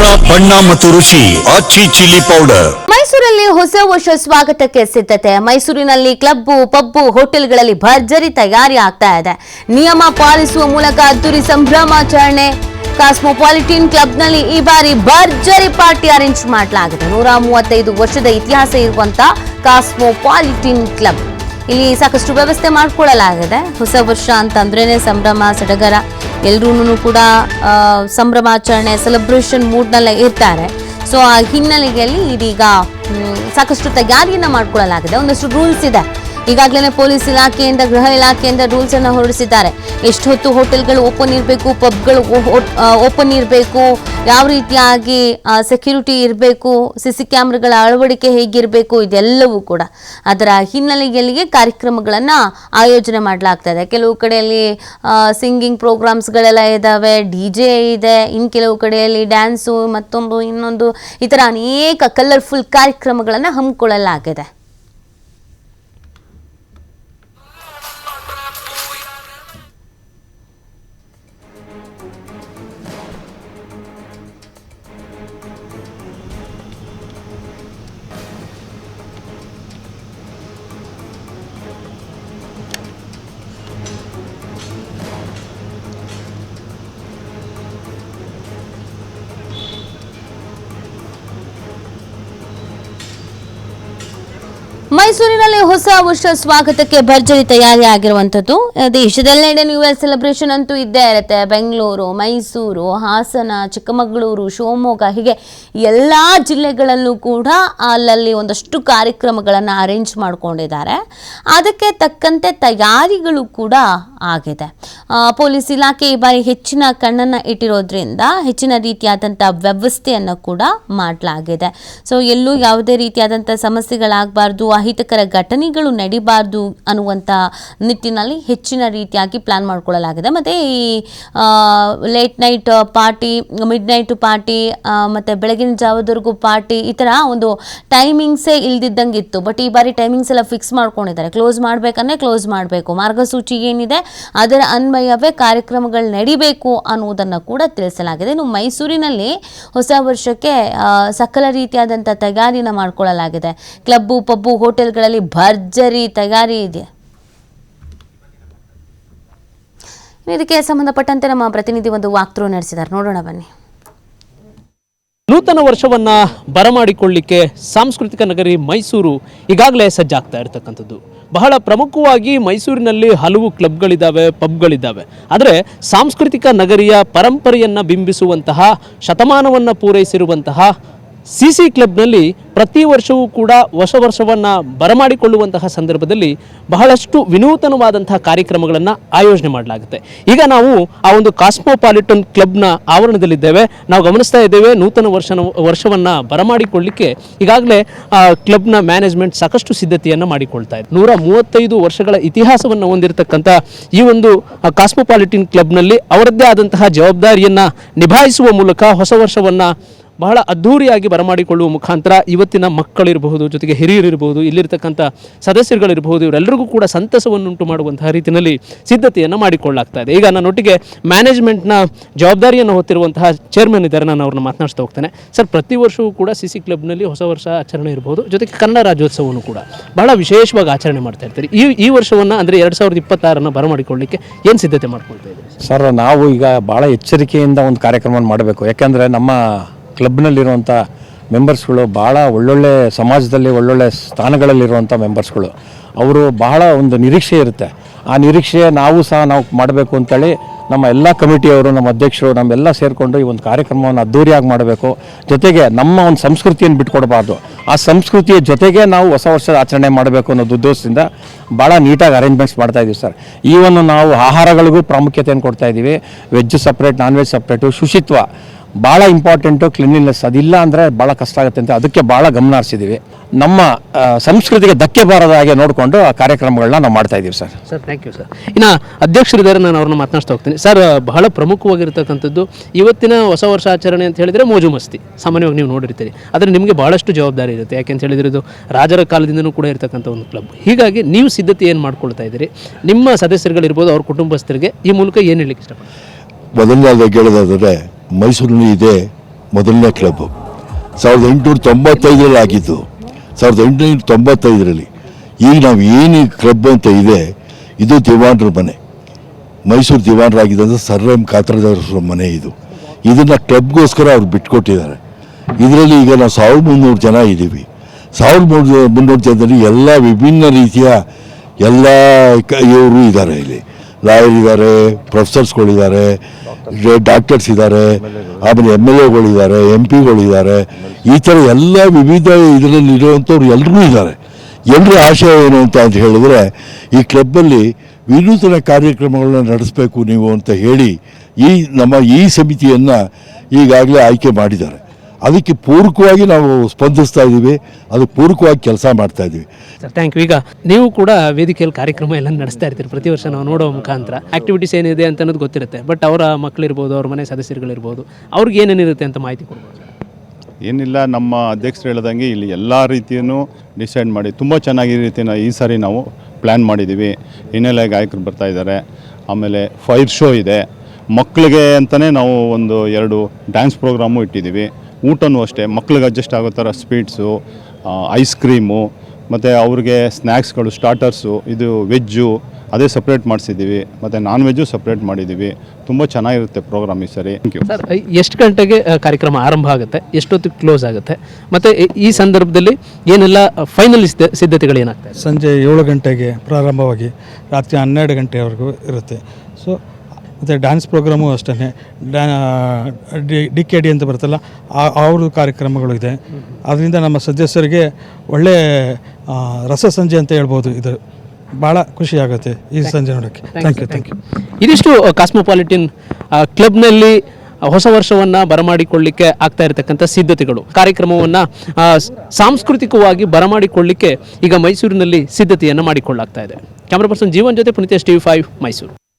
ಖಾರ ಬಣ್ಣ ಮತ್ತು ರುಚಿ ಅಚ್ಚಿ ಚಿಲ್ಲಿ ಪೌಡರ್. ಮೈಸೂರಲ್ಲಿ ಹೊಸ ವರ್ಷ ಸ್ವಾಗತಕ್ಕೆ ಸಿದ್ಧತೆ. ಮೈಸೂರಿನಲ್ಲಿ ಕ್ಲಬ್ ಪಬ್ಬು, ಹೋಟೆಲ್ಗಳಲ್ಲಿ ಭರ್ಜರಿ ತಯಾರಿ ಆಗ್ತಾ ಇದೆ. ನಿಯಮ ಪಾಲಿಸುವ ಮೂಲಕ ಅದ್ದೂರಿ ಸಂಭ್ರಮಾಚರಣೆ ಕಾಸ್ಮೋಪಾಲಿಟಿನ್ ಕ್ಲಬ್ನಲ್ಲಿ ಈ ಬಾರಿ ಭರ್ಜರಿ ಪಾರ್ಟಿ ಅರೇಂಜ್ ಮಾಡಲಾಗಿದೆ. ನೂರ ಮೂವತ್ತೈದು ವರ್ಷದ ಇತಿಹಾಸ ಇರುವಂತ ಕಾಸ್ಮೋಪಾಲಿಟಿನ್ ಕ್ಲಬ್. ಇಲ್ಲಿ ಸಾಕಷ್ಟು ವ್ಯವಸ್ಥೆ ಮಾಡ್ಕೊಳ್ಳಲಾಗಿದೆ. ಹೊಸ ವರ್ಷ ಅಂತಂದ್ರೇನೆ ಸಂಭ್ರಮ, ಸಡಗರ. ಎಲ್ಲರೂ ಕೂಡ ಸಂಭ್ರಮಾಚರಣೆ ಸೆಲೆಬ್ರೇಷನ್ ಮೂಡ್ನಲ್ಲೇ ಇರ್ತಾರೆ. ಸೊ ಆ ಹಿನ್ನೆಲೆಯಲ್ಲಿ ಇದೀಗ ಸಾಕಷ್ಟು ತಯಾರಿಯನ್ನ ಮಾಡ್ಕೊಳ್ಳಲಾಗಿದೆ ಒಂದಷ್ಟು ರೂಲ್ಸ್ ಇದೆ. ಈಗಾಗಲೇ ಪೊಲೀಸ್ ಇಲಾಖೆಯಿಂದ, ಗೃಹ ಇಲಾಖೆಯಿಂದ ರೂಲ್ಸ್ ಅನ್ನು ಹೊರಡಿಸಿದ್ದಾರೆ. ಎಷ್ಟು ಹೊತ್ತು ಹೋಟೆಲ್ಗಳು ಓಪನ್ ಇರಬೇಕು, ಪಬ್ಗಳು ಓಪನ್ ಇರಬೇಕು, ಯಾವ ರೀತಿಯಾಗಿ ಸೆಕ್ಯೂರಿಟಿ ಇರಬೇಕು, ಸಿಸಿ ಕ್ಯಾಮ್ರಾಗಳ ಅಳವಡಿಕೆ ಹೇಗಿರಬೇಕು, ಇದೆಲ್ಲವೂ ಕೂಡ ಅದರ ಹಿನ್ನೆಲೆಯಲ್ಲಿಯೇ ಕಾರ್ಯಕ್ರಮಗಳನ್ನು ಆಯೋಜನೆ ಮಾಡಲಾಗ್ತಾ ಇದೆ ಕೆಲವು ಕಡೆಯಲ್ಲಿ ಸಿಂಗಿಂಗ್ ಪ್ರೋಗ್ರಾಮ್ಸ್ಗಳೆಲ್ಲ ಇದ್ದಾವೆ ಡಿ ಜೆ ಇದೆ ಇನ್ನು ಕೆಲವು ಕಡೆಯಲ್ಲಿ ಡ್ಯಾನ್ಸು, ಮತ್ತೊಂದು ಇನ್ನೊಂದು ಈ ಥರ ಅನೇಕ ಕಲರ್ಫುಲ್ ಕಾರ್ಯಕ್ರಮಗಳನ್ನು ಹಮ್ಮಿಕೊಳ್ಳಲಾಗಿದೆ. ಮೈಸೂರಿನಲ್ಲಿ ಹೊಸ ವರ್ಷ ಸ್ವಾಗತಕ್ಕೆ ಭರ್ಜರಿ ತಯಾರಿ ಆಗಿರುವಂಥದ್ದು ದೇಶದಲ್ಲೇ ನ್ಯೂ ಇಯರ್ ಸೆಲೆಬ್ರೇಷನ್ ಅಂತೂ ಇದ್ದೇ ಇರುತ್ತೆ. ಬೆಂಗಳೂರು, ಮೈಸೂರು, ಹಾಸನ, ಚಿಕ್ಕಮಗಳೂರು, ಶಿವಮೊಗ್ಗ, ಹೀಗೆ ಎಲ್ಲ ಜಿಲ್ಲೆಗಳಲ್ಲೂ ಕೂಡ ಅಲ್ಲಲ್ಲಿ ಒಂದಷ್ಟು ಕಾರ್ಯಕ್ರಮಗಳನ್ನು ಅರೇಂಜ್ ಮಾಡ್ಕೊಂಡಿದ್ದಾರೆ. ಅದಕ್ಕೆ ತಕ್ಕಂತೆ ತಯಾರಿಗಳು ಕೂಡ ಆಗಿದೆ. ಪೊಲೀಸ್ ಇಲಾಖೆ ಈ ಬಾರಿ ಹೆಚ್ಚಿನ ಕಣ್ಣನ್ನು ಇಟ್ಟಿರೋದ್ರಿಂದ ಹೆಚ್ಚಿನ ರೀತಿಯಾದಂಥ ವ್ಯವಸ್ಥೆಯನ್ನು ಕೂಡ ಮಾಡಲಾಗಿದೆ. ಸೊ ಎಲ್ಲೂ ಯಾವುದೇ ರೀತಿಯಾದಂಥ ಸಮಸ್ಯೆಗಳಾಗಬಾರ್ದು ಅಹಿತಕರ ಘಟನೆಗಳು ನಡಿಬಾರ್ದು ಅನ್ನುವಂಥ ನಿಟ್ಟಿನಲ್ಲಿ ಹೆಚ್ಚಿನ ರೀತಿಯಾಗಿ ಪ್ಲಾನ್ ಮಾಡ್ಕೊಳ್ಳಲಾಗಿದೆ. ಮತ್ತು ಈ late night party midnight party ಮತ್ತು ಬೆಳಗಿನ ಜಾವದವರೆಗೂ ಪಾರ್ಟಿ ಈ ಥರ ಒಂದು ಟೈಮಿಂಗ್ಸೇ ಇಲ್ದಿದ್ದಂಗೆ ಇತ್ತು ಬಟ್ ಈ ಬಾರಿ ಟೈಮಿಂಗ್ಸ್ ಎಲ್ಲ ಫಿಕ್ಸ್ ಮಾಡ್ಕೊಂಡಿದ್ದಾರೆ. ಕ್ಲೋಸ್ ಮಾಡಬೇಕಂದ್ರೆ ಕ್ಲೋಸ್ ಮಾಡಬೇಕು. ಮಾರ್ಗಸೂಚಿ ಏನಿದೆ ಅದರ ಅನ್ವಯವೇ ಕಾರ್ಯಕ್ರಮಗಳು ನಡಿಬೇಕು ಅನ್ನುವುದನ್ನು ಕೂಡ ತಿಳಿಸಲಾಗಿದೆ. ಇನ್ನು ಮೈಸೂರಿನಲ್ಲಿ ಹೊಸ ವರ್ಷಕ್ಕೆ ಸಕಲ ರೀತಿಯಾದಂಥ ತಯಾರಿನ ಮಾಡಿಕೊಳ್ಳಲಾಗಿದೆ. ಕ್ಲಬ್ಬು, ಪಬ್ಬು ಹೋಟೆಲ್ಗಳಲ್ಲಿ ಭರ್ಜರಿ ತಯಾರಿ ಇದೆ ಇದಕ್ಕೆ ಸಂಬಂಧಪಟ್ಟಂತೆ ನಮ್ಮ ಪ್ರತಿನಿಧಿ ಒಂದು ವಾಕ್ತೃ ನಡೆಸಿದ್ದಾರೆ. ನೋಡೋಣ ಬನ್ನಿ. ನೂತನ ವರ್ಷವನ್ನ ಬರಮಾಡಿಕೊಳ್ಳಿಕ್ಕೆ ಸಾಂಸ್ಕೃತಿಕ ನಗರಿ ಮೈಸೂರು ಈಗಾಗಲೇ ಸಜ್ಜಾಗ್ತಾ ಇರತಕ್ಕಂಥದ್ದು. ಬಹಳ ಪ್ರಮುಖವಾಗಿ ಮೈಸೂರಿನಲ್ಲಿ ಹಲವು ಕ್ಲಬ್ಗಳಿದ್ದಾವೆ ಪಬ್ಗಳಿದ್ದಾವೆ ಆದರೆ ಸಾಂಸ್ಕೃತಿಕ ನಗರಿಯ ಪರಂಪರೆಯನ್ನು ಬಿಂಬಿಸುವಂತಹ ಶತಮಾನವನ್ನು ಪೂರೈಸಿರುವಂತಹ ಸಿ ಸಿ ಕ್ಲಬ್ನಲ್ಲಿ ಪ್ರತಿ ವರ್ಷವೂ ಕೂಡ ಹೊಸ ವರ್ಷವನ್ನು ಬರಮಾಡಿಕೊಳ್ಳುವಂತಹ ಸಂದರ್ಭದಲ್ಲಿ ಬಹಳಷ್ಟು ವಿನೂತನವಾದಂತಹ ಕಾರ್ಯಕ್ರಮಗಳನ್ನು ಆಯೋಜನೆ ಮಾಡಲಾಗುತ್ತೆ. ಈಗ ನಾವು ಆ ಒಂದು ಕಾಸ್ಮೋಪಾಲಿಟನ್ ಕ್ಲಬ್ನ ಆವರಣದಲ್ಲಿದ್ದೇವೆ. ನಾವು ಗಮನಿಸ್ತಾ ಇದ್ದೇವೆ ನೂತನ ವರ್ಷನ ವರ್ಷವನ್ನು ಬರಮಾಡಿಕೊಳ್ಳಿಕ್ಕೆ ಈಗಾಗಲೇ, ಆ ಕ್ಲಬ್ನ ಮ್ಯಾನೇಜ್ಮೆಂಟ್ ಸಾಕಷ್ಟು ಸಿದ್ಧತೆಯನ್ನು ಮಾಡಿಕೊಳ್ತಾ ಇದೆ ನೂರ ಮೂವತ್ತೈದು ವರ್ಷಗಳ ಇತಿಹಾಸವನ್ನು ಹೊಂದಿರತಕ್ಕಂಥ ಈ ಒಂದು ಕಾಸ್ಮೋಪಾಲಿಟನ್ ಕ್ಲಬ್ನಲ್ಲಿ ಅವರದ್ದೇ ಆದಂತಹ ಜವಾಬ್ದಾರಿಯನ್ನು ನಿಭಾಯಿಸುವ ಮೂಲಕ ಹೊಸ ವರ್ಷವನ್ನು ಬಹಳ ಅದ್ಧೂರಿಯಾಗಿ ಬರಮಾಡಿಕೊಳ್ಳುವ ಮುಖಾಂತರ ಇವತ್ತಿನ ಮಕ್ಕಳಿರಬಹುದು, ಜೊತೆಗೆ ಹಿರಿಯರಿರಬಹುದು, ಇಲ್ಲಿರ್ತಕ್ಕಂಥ ಸದಸ್ಯರುಗಳಿರಬಹುದು, ಇವರೆಲ್ಲರಿಗೂ ಕೂಡ ಸಂತಸವನ್ನುಂಟು ಮಾಡುವಂತಹ ರೀತಿಯಲ್ಲಿ ಸಿದ್ಧತೆಯನ್ನು ಮಾಡಿಕೊಳ್ಳಲಾಗ್ತಾ ಇದೆ. ಈಗ ನನ್ನೊಟ್ಟಿಗೆ ಮ್ಯಾನೇಜ್ಮೆಂಟ್ನ ಜವಾಬ್ದಾರಿಯನ್ನು ಹೊತ್ತಿರುವಂತಹ ಚೇರ್ಮನ್ ಇದ್ದಾರೆ. ನಾನು ಅವ್ರನ್ನ ಮಾತನಾಡ್ತಾ ಹೋಗ್ತೇನೆ. ಸರ್, ಪ್ರತಿ ವರ್ಷವೂ ಕೂಡ ಸಿ ಸಿ ಕ್ಲಬ್ನಲ್ಲಿ ಹೊಸ ವರ್ಷ ಆಚರಣೆ ಇರಬಹುದು, ಜೊತೆಗೆ ಕನ್ನಡ ರಾಜ್ಯೋತ್ಸವವನ್ನು ಕೂಡ ಬಹಳ ವಿಶೇಷವಾಗಿ ಆಚರಣೆ ಮಾಡ್ತಾ ಇರ್ತಾರೆ. ಈ ಈ ವರ್ಷವನ್ನು ಅಂದರೆ ಎರಡು ಸಾವಿರದ ಇಪ್ಪತ್ತಾರನ್ನು ಬರಮಾಡಿಕೊಳ್ಳಿಕ್ಕೆ ಏನು ಸಿದ್ಧತೆ ಮಾಡ್ಕೊಳ್ತಾ ಇದ್ದೀವಿ ಸರ್, ನಾವು ಈಗ ಭಾಳ ಎಚ್ಚರಿಕೆಯಿಂದ ಒಂದು ಕಾರ್ಯಕ್ರಮ ಮಾಡಬೇಕು. ಯಾಕೆಂದರೆ ನಮ್ಮ ಕ್ಲಬ್ನಲ್ಲಿರುವಂಥ ಮೆಂಬರ್ಸ್ಗಳು ಭಾಳ ಒಳ್ಳೊಳ್ಳೆ ಸಮಾಜದಲ್ಲಿ ಒಳ್ಳೊಳ್ಳೆ ಸ್ಥಾನಗಳಲ್ಲಿರುವಂಥ ಮೆಂಬರ್ಸ್ಗಳು ಅವರು ಬಹಳ ಒಂದು ನಿರೀಕ್ಷೆ ಇರುತ್ತೆ. ಆ ನಿರೀಕ್ಷೆ ನಾವು ಸಹ ನಾವು ಮಾಡಬೇಕು ಅಂತೇಳಿ ನಮ್ಮ ಎಲ್ಲ ಕಮಿಟಿಯವರು, ನಮ್ಮ ಅಧ್ಯಕ್ಷರು, ನಮ್ಮೆಲ್ಲ ಸೇರಿಕೊಂಡು ಈ ಒಂದು ಕಾರ್ಯಕ್ರಮವನ್ನು ಅದ್ದೂರಿಯಾಗಿ ಮಾಡಬೇಕು. ಜೊತೆಗೆ ನಮ್ಮ ಒಂದು ಸಂಸ್ಕೃತಿಯನ್ನು ಬಿಟ್ಕೊಡಬಾರ್ದು. ಆ ಸಂಸ್ಕೃತಿಯ ಜೊತೆಗೆ ನಾವು ಹೊಸ ವರ್ಷದ ಆಚರಣೆ ಮಾಡಬೇಕು ಅನ್ನೋದು ಉದ್ದೇಶದಿಂದ ಭಾಳ ನೀಟಾಗಿ ಅರೇಂಜ್ಮೆಂಟ್ಸ್ ಮಾಡ್ತಾ ಇದ್ದೀವಿ ಸರ್. ಈವನ್ನು ನಾವು ಆಹಾರಗಳಿಗೂ ಪ್ರಾಮುಖ್ಯತೆಯನ್ನು ಕೊಡ್ತಾ ಇದ್ದೀವಿ veg separate non veg separate ಶುಚಿತ್ವ ಭಾಳ ಇಂಪಾರ್ಟೆಂಟು ಕ್ಲಿನ್ಲಿನೆಸ್ ಅದಿಲ್ಲ ಅಂದರೆ ಭಾಳ ಕಷ್ಟ ಆಗುತ್ತೆ ಅಂತ ಅದಕ್ಕೆ ಭಾಳ ಗಮನ ಹರಿಸಿದ್ದೀವಿ ನಮ್ಮ ಸಂಸ್ಕೃತಿಗೆ ಧಕ್ಕೆ ಬಾರದ ಹಾಗೆ ನೋಡಿಕೊಂಡು ಆ ಕಾರ್ಯಕ್ರಮಗಳನ್ನ ನಾವು ಮಾಡ್ತಾ ಇದ್ದೀವಿ sir. Sir thank you sir ಇನ್ನು ಅಧ್ಯಕ್ಷರಿದ್ದಾರೆ ನಾನು ಅವ್ರನ್ನ ಮಾತನಾಡ್ತಾ ಹೋಗ್ತೀನಿ. ಸರ್ ಬಹಳ ಪ್ರಮುಖವಾಗಿರ್ತಕ್ಕಂಥದ್ದು ಇವತ್ತಿನ ಹೊಸ ವರ್ಷ ಆಚರಣೆ ಅಂತ ಹೇಳಿದರೆ ಮೋಜು ಮಸ್ತಿ. ಸಾಮಾನ್ಯವಾಗಿ ನೀವು ನೋಡಿರ್ತೀರಿ. ಆದರೆ ನಿಮಗೆ ಭಾಳಷ್ಟು ಜವಾಬ್ದಾರಿ ಇರುತ್ತೆ. ಯಾಕೆಂತ ಹೇಳಿದ್ರೆ ಇದು ರಾಜರ ಕಾಲದಿಂದನೂ ಕೂಡ ಇರತಕ್ಕಂಥ ಒಂದು ಕ್ಲಬ್ ಹೀಗಾಗಿ ನೀವು ಸಿದ್ಧತೆ ಏನು ಮಾಡ್ಕೊಳ್ತಾ ಇದ್ದೀರಿ? ನಿಮ್ಮ ಸದಸ್ಯರುಗಳಿರ್ಬೋದು ಅವ್ರ ಕುಟುಂಬಸ್ಥರಿಗೆ ಈ ಮೂಲಕ ಏನು ಹೇಳಲಿಕ್ಕೆ ಇಷ್ಟಪಡ್ತೀವಿ ಮೊದಲನೇದಾಗಿ ಹೇಳೋದಾದರೆ ಮೈಸೂರಿನಲ್ಲಿ ಇದೆ ಮೊದಲನೇ ಕ್ಲಬ್ ಸಾವಿರದ ಎಂಟುನೂರ ತೊಂಬತ್ತೈದರಲ್ಲಿ ಆಗಿದ್ದು, ಸಾವಿರದ ಎಂಟುನೂರ ತೊಂಬತ್ತೈದರಲ್ಲಿ ಈಗ ನಾವು ಏನು ಕ್ಲಬ್ ಅಂತ ಇದೆ, ಇದು ದಿವಾನ್ರ ಮನೆ. ಮೈಸೂರು ದಿವಾನರಾಗಿದ್ದಂಥ ಸರ್ ಎಂ ಕಾತ್ರದವರ ಮನೆ ಇದು. ಇದನ್ನು ಕ್ಲಬ್ಗೋಸ್ಕರ ಅವ್ರು ಬಿಟ್ಕೊಟ್ಟಿದ್ದಾರೆ. ಇದರಲ್ಲಿ ಈಗ ನಾವು ಸಾವಿರದ ಮುನ್ನೂರು ಜನ ಇದ್ದೀವಿ ಸಾವಿರದ ಮುನ್ನೂರು ಮುನ್ನೂರು ಜನದಲ್ಲಿ ಎಲ್ಲ ವಿಭಿನ್ನ ರೀತಿಯ ಎಲ್ಲ ಇವರು ಇದ್ದಾರೆ ಇಲ್ಲಿ. ಲಾಯರ್ ಇದ್ದಾರೆ ಪ್ರೊಫೆಸರ್ಸ್ಗಳಿದ್ದಾರೆ ಡಾಕ್ಟರ್ಸ್ ಇದ್ದಾರೆ ಆಮೇಲೆ ಎಂ ಎಲ್ ಎಗಳಿದ್ದಾರೆ ಎಂ ಪಿಗಳಿದ್ದಾರೆ ಈ ಥರ ಎಲ್ಲ ವಿವಿಧ ಇದರಲ್ಲಿ ಇರುವಂಥವ್ರು ಎಲ್ಲರೂ ಇದ್ದಾರೆ. ಎಲ್ಲರ ಆಶಯ ಏನು ಅಂತ ಅಂತ ಹೇಳಿದ್ರೆ ಈ ಕ್ಲಬ್ಬಲ್ಲಿ ವಿನೂತನ ಕಾರ್ಯಕ್ರಮಗಳನ್ನ ನಡೆಸಬೇಕು ನೀವು ಅಂತ ಹೇಳಿ ಈ ನಮ್ಮ ಈ ಸಮಿತಿಯನ್ನು ಈಗಾಗಲೇ ಆಯ್ಕೆ ಮಾಡಿದ್ದಾರೆ. ಅದಕ್ಕೆ ಪೂರಕವಾಗಿ ನಾವು ಸ್ಪಂದಿಸ್ತಾ ಇದ್ದೀವಿ ಅದು ಪೂರಕವಾಗಿ ಕೆಲಸ ಮಾಡ್ತಾ ಇದ್ದೀವಿ ಸರ್ ಥ್ಯಾಂಕ್ ಯು ಈಗ ನೀವು ಕೂಡ ವೇದಿಕೆಯಲ್ಲಿ ಕಾರ್ಯಕ್ರಮ ಎಲ್ಲ ನಡೆಸ್ತಾ ಇರ್ತೀರಿ. ಪ್ರತಿ ವರ್ಷ ನಾವು ನೋಡೋ ಮುಖಾಂತರ. ಆಕ್ಟಿವಿಟೀಸ್ ಏನಿದೆ ಅಂತ ಅನ್ನೋದು ಗೊತ್ತಿರುತ್ತೆ. ಬಟ್ ಅವರ ಮಕ್ಕಳಿರ್ಬೋದು ಅವ್ರ ಮನೆ ಸದಸ್ಯರುಗಳಿರ್ಬೋದು ಅವ್ರಿಗೆ ಏನೇನಿರುತ್ತೆ ಅಂತ ಮಾಹಿತಿ ಕೊಡ್ಬೋದು ಏನಿಲ್ಲ ನಮ್ಮ ಅಧ್ಯಕ್ಷರು ಹೇಳ್ದಂಗೆ ಇಲ್ಲಿ ಎಲ್ಲ ರೀತಿಯೂ ಡಿಸೈಡ್ ಮಾಡಿ. ತುಂಬ ಚೆನ್ನಾಗಿ ಈ ರೀತಿ ಈ ಸಾರಿ ನಾವು ಪ್ಲ್ಯಾನ್ ಮಾಡಿದ್ದೀವಿ ಹಿನ್ನೆಲೆ ಗಾಯಕರು ಬರ್ತಾ ಇದ್ದಾರೆ. ಆಮೇಲೆ ಫೈರ್ ಶೋ ಇದೆ. ಮಕ್ಕಳಿಗೆ ಅಂತಲೇ ನಾವು ಒಂದು ಎರಡು ಡ್ಯಾನ್ಸ್ ಪ್ರೋಗ್ರಾಮು ಇಟ್ಟಿದ್ದೀವಿ ಊಟನೂ ಅಷ್ಟೇ ಮಕ್ಳಿಗೆ ಅಡ್ಜಸ್ಟ್ ಆಗೋ ಥರ ಸ್ವೀಟ್ಸು ಐಸ್ ಕ್ರೀಮು ಮತ್ತು ಅವ್ರಿಗೆ ಸ್ನ್ಯಾಕ್ಸ್ಗಳು ಸ್ಟಾರ್ಟರ್ಸು ಇದು ವೆಜ್ಜು ಅದೇ ಸಪ್ರೇಟ್ ಮಾಡಿಸಿದ್ದೀವಿ. ಮತ್ತು ನಾನ್ ವೆಜ್ಜು ಸಪ್ರೇಟ್ ಮಾಡಿದ್ದೀವಿ. ತುಂಬ ಚೆನ್ನಾಗಿರುತ್ತೆ ಪ್ರೋಗ್ರಾಮ್ ಈ ಸರಿ. ಥ್ಯಾಂಕ್ ಯು ಸರ್ ಎಷ್ಟು ಗಂಟೆಗೆ ಕಾರ್ಯಕ್ರಮ ಆರಂಭ ಆಗುತ್ತೆ? ಎಷ್ಟೊತ್ತಿಗೆ ಕ್ಲೋಸ್ ಆಗುತ್ತೆ? ಮತ್ತು ಈ ಸಂದರ್ಭದಲ್ಲಿ ಏನೆಲ್ಲ ಫೈನಲ್ ಸಿದ್ಧತೆಗಳು ಏನಾಗ್ತದೆ ಸಂಜೆ ಏಳು ಗಂಟೆಗೆ ಪ್ರಾರಂಭವಾಗಿ ರಾತ್ರಿ ಹನ್ನೆರಡು ಗಂಟೆವರೆಗೂ ಇರುತ್ತೆ. ಸೊ ಮತ್ತು ಡ್ಯಾನ್ಸ್ ಪ್ರೋಗ್ರಾಮು ಅಷ್ಟೇ ಡ್ಯಾ ಡಿ ಡಿ ಕೆ ಡಿ ಅಂತ ಬರುತ್ತಲ್ಲ ಆ- ಅವ್ರ ಕಾರ್ಯಕ್ರಮಗಳು ಇದೆ. ಅದರಿಂದ ನಮ್ಮ ಸದಸ್ಯರಿಗೆ ಒಳ್ಳೆ ರಸ ಸಂಜೆ ಅಂತ ಹೇಳ್ಬೋದು ಇದು. ಭಾಳ ಖುಷಿ ಆಗುತ್ತೆ ಈ ಸಂಜೆ ನೋಡೋಕ್ಕೆ. ಥ್ಯಾಂಕ್ ಯು ಥ್ಯಾಂಕ್ ಯು ಇದಿಷ್ಟು ಕಾಸ್ಮೋಪಾಲಿಟಿನ್ ಕ್ಲಬ್ನಲ್ಲಿ ಹೊಸ ವರ್ಷವನ್ನ ಬರಮಾಡಿಕೊಳ್ಳಿಕ್ಕೆ ಆಗ್ತಾ ಇರತಕ್ಕಂಥ ಸಿದ್ಧತೆಗಳು. ಕಾರ್ಯಕ್ರಮವನ್ನ ಸಾಂಸ್ಕೃತಿಕವಾಗಿ ಬರಮಾಡಿಕೊಳ್ಳಿಕ್ಕೆ ಈಗ ಮೈಸೂರಿನಲ್ಲಿ ಸಿದ್ಧತೆಯನ್ನು ಮಾಡಿಕೊಳ್ಳಾಗ್ತಾ ಇದೆ. ಕ್ಯಾಮ್ರಾ ಪರ್ಸನ್ ಜೀವನ್ ಜೊತೆ ಪುನೀತ್ ಟಿವಿ ಫೈವ್ ಮೈಸೂರು.